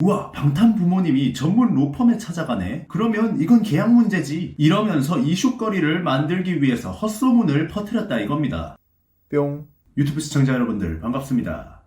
우와, 방탄 부모님이 전문 로펌에 찾아가네? 그러면 이건 계약 문제지. 이러면서 이슈거리를 만들기 위해서 헛소문을 퍼뜨렸다 이겁니다. 뿅. 유튜브 시청자 여러분들 반갑습니다.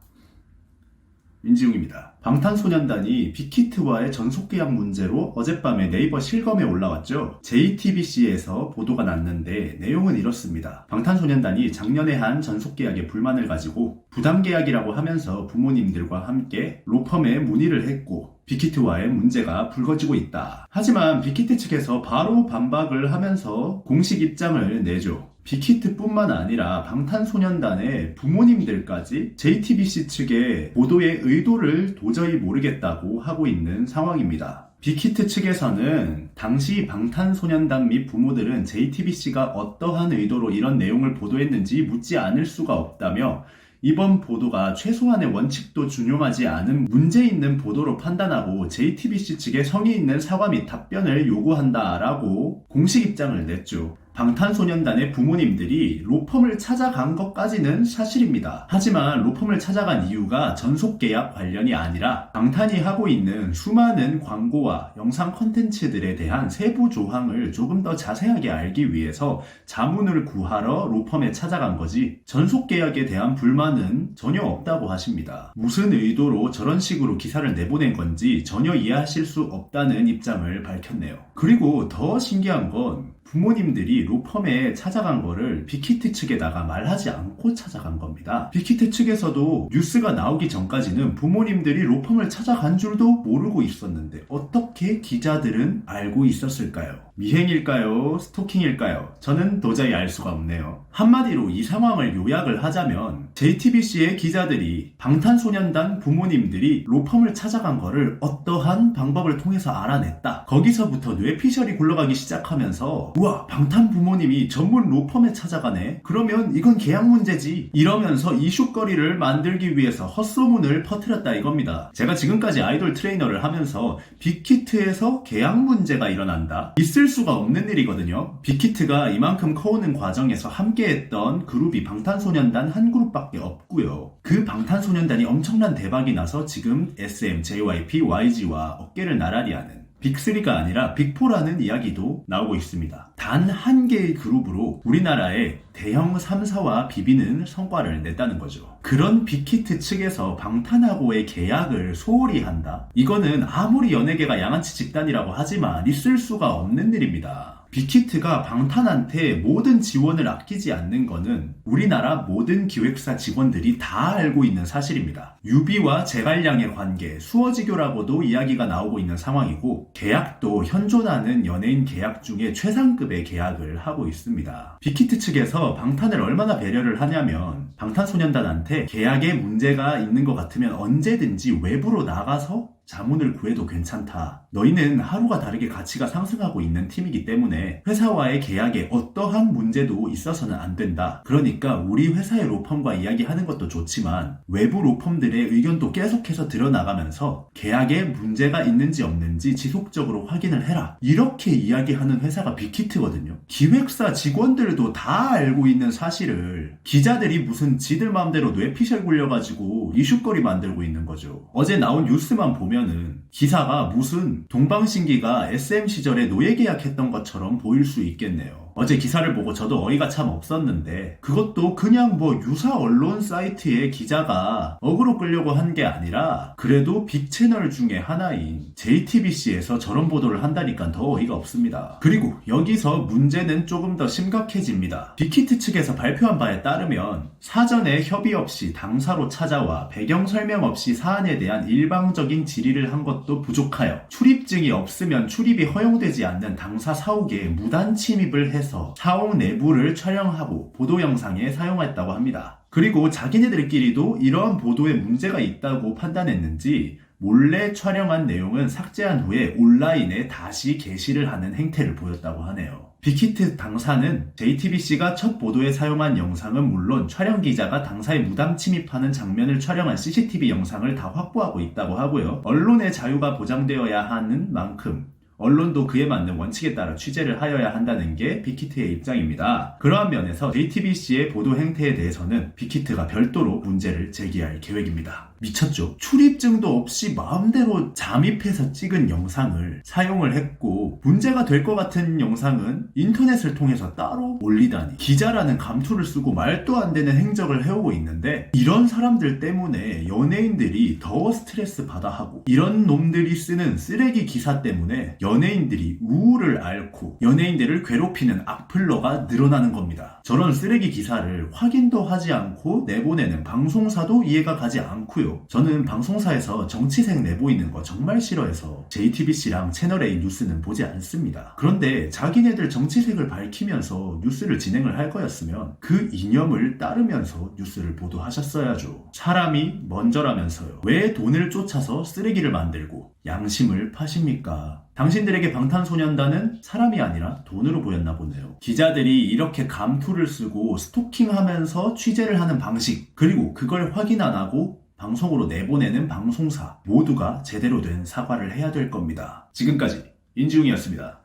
민지웅입니다. 방탄소년단이 빅히트와의 전속계약 문제로 어젯밤에 네이버 실검에 올라왔죠. JTBC에서 보도가 났는데 내용은 이렇습니다. 방탄소년단이 작년에 한 전속계약에 불만을 가지고 부담계약이라고 하면서 부모님들과 함께 로펌에 문의를 했고 빅히트와의 문제가 불거지고 있다. 하지만 빅히트 측에서 바로 반박을 하면서 공식 입장을 내죠. 빅히트뿐만 아니라 방탄소년단의 부모님들까지 JTBC 측의 보도의 의도를 도저히 모르겠다고 하고 있는 상황입니다. 빅히트 측에서는 당시 방탄소년단 및 부모들은 JTBC가 어떠한 의도로 이런 내용을 보도했는지 묻지 않을 수가 없다며 이번 보도가 최소한의 원칙도 준용하지 않은 문제 있는 보도로 판단하고 JTBC 측에 성의 있는 사과 및 답변을 요구한다라고 공식 입장을 냈죠. 방탄소년단의 부모님들이 로펌을 찾아간 것까지는 사실입니다. 하지만 로펌을 찾아간 이유가 전속 계약 관련이 아니라 방탄이 하고 있는 수많은 광고와 영상 컨텐츠들에 대한 세부 조항을 조금 더 자세하게 알기 위해서 자문을 구하러 로펌에 찾아간 거지 전속 계약에 대한 불만은 전혀 없다고 하십니다. 무슨 의도로 저런 식으로 기사를 내보낸 건지 전혀 이해하실 수 없다는 입장을 밝혔네요. 그리고 더 신기한 건 부모님들이 로펌에 찾아간 거를 빅히트 측에다가 말하지 않고 찾아간 겁니다. 빅히트 측에서도 뉴스가 나오기 전까지는 부모님들이 로펌을 찾아간 줄도 모르고 있었는데 어떻게 기자들은 알고 있었을까요? 미행일까요? 스토킹일까요? 저는 도저히 알 수가 없네요. 한마디로 이 상황을 요약을 하자면 JTBC의 기자들이 방탄소년단 부모님들이 로펌을 찾아간 거를 어떠한 방법을 통해서 알아냈다. 거기서부터 뇌피셜이 굴러가기 시작하면서 우와 방탄 부모님이 전문 로펌에 찾아가네. 그러면 이건 계약 문제지. 이러면서 이슈거리를 만들기 위해서 헛소문을 퍼뜨렸다 이겁니다. 제가 지금까지 아이돌 트레이너를 하면서 빅히트에서 계약 문제가 일어난다. 있을 수가 없는 일이거든요. 빅히트가 이만큼 커오는 과정에서 함께했던 그룹이 방탄소년단 한 그룹밖에 없고요. 그 방탄소년단이 엄청난 대박이 나서 지금 SM, JYP, YG와 어깨를 나란히 하는 빅3가 아니라 빅4라는 이야기도 나오고 있습니다. 단 한 개의 그룹으로 우리나라의 대형 3사와 비비는 성과를 냈다는 거죠. 그런 빅히트 측에서 방탄하고의 계약을 소홀히 한다? 이거는 아무리 연예계가 양아치 집단이라고 하지만 있을 수가 없는 일입니다. 빅히트가 방탄한테 모든 지원을 아끼지 않는 거는 우리나라 모든 기획사 직원들이 다 알고 있는 사실입니다. 유비와 제갈량의 관계, 수어지교라고도 이야기가 나오고 있는 상황이고 계약도 현존하는 연예인 계약 중에 최상급의 계약을 하고 있습니다. 빅히트 측에서 방탄을 얼마나 배려를 하냐면 방탄소년단한테 계약에 문제가 있는 것 같으면 언제든지 외부로 나가서 자문을 구해도 괜찮다. 너희는 하루가 다르게 가치가 상승하고 있는 팀이기 때문에 회사와의 계약에 어떠한 문제도 있어서는 안 된다. 그러니까 우리 회사의 로펌과 이야기하는 것도 좋지만 외부 로펌들의 의견도 계속해서 드러나가면서 계약에 문제가 있는지 없는지 지속적으로 확인을 해라. 이렇게 이야기하는 회사가 빅히트거든요. 기획사 직원들도 다 알고 있는 사실을 기자들이 무슨 지들 마음대로 뇌피셜 굴려가지고 이슈거리 만들고 있는 거죠. 어제 나온 뉴스만 보면 은 기사가 무슨 동방신기가 SM 시절에 노예 계약했던 것처럼 보일 수 있겠네요. 어제 기사를 보고 저도 어이가 참 없었는데 그것도 그냥 뭐 유사 언론 사이트의 기자가 어그로 끌려고 한 게 아니라 그래도 빅 채널 중에 하나인 JTBC에서 저런 보도를 한다니까 더 어이가 없습니다. 그리고 여기서 문제는 조금 더 심각해집니다. 빅히트 측에서 발표한 바에 따르면 사전에 협의 없이 당사로 찾아와 배경 설명 없이 사안에 대한 일방적인 질의를 한 것도 부족하여 출입증이 없으면 출입이 허용되지 않는 당사 사옥에 무단 침입을 해서 사옥 내부를 촬영하고 보도 영상에 사용했다고 합니다. 그리고 자기네들끼리도 이러한 보도에 문제가 있다고 판단했는지 몰래 촬영한 내용은 삭제한 후에 온라인에 다시 게시를 하는 행태를 보였다고 하네요. 빅히트 당사는 JTBC가 첫 보도에 사용한 영상은 물론 촬영 기자가 당사에 무단 침입하는 장면을 촬영한 CCTV 영상을 다 확보하고 있다고 하고요. 언론의 자유가 보장되어야 하는 만큼 언론도 그에 맞는 원칙에 따라 취재를 하여야 한다는 게 빅히트의 입장입니다. 그러한 면에서 JTBC의 보도 행태에 대해서는 빅히트가 별도로 문제를 제기할 계획입니다. 미쳤죠. 출입증도 없이 마음대로 잠입해서 찍은 영상을 사용을 했고 문제가 될 것 같은 영상은 인터넷을 통해서 따로 올리다니 기자라는 감투를 쓰고 말도 안 되는 행적을 해오고 있는데 이런 사람들 때문에 연예인들이 더 스트레스 받아 하고 이런 놈들이 쓰는 쓰레기 기사 때문에 연예인들이 우울을 앓고 연예인들을 괴롭히는 악플러가 늘어나는 겁니다. 저런 쓰레기 기사를 확인도 하지 않고 내보내는 방송사도 이해가 가지 않고 요. 저는 방송사에서 정치색 내보이는 거 정말 싫어해서 JTBC랑 채널A 뉴스는 보지 않습니다. 그런데 자기네들 정치색을 밝히면서 뉴스를 진행을 할 거였으면 그 이념을 따르면서 뉴스를 보도하셨어야죠. 사람이 먼저라면서요. 왜 돈을 쫓아서 쓰레기를 만들고 양심을 파십니까? 당신들에게 방탄소년단은 사람이 아니라 돈으로 보였나 보네요. 기자들이 이렇게 감투를 쓰고 스토킹하면서 취재를 하는 방식, 그리고 그걸 확인 안 하고 방송으로 내보내는 방송사 모두가 제대로 된 사과를 해야 될 겁니다. 지금까지 인지웅이었습니다.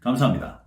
감사합니다.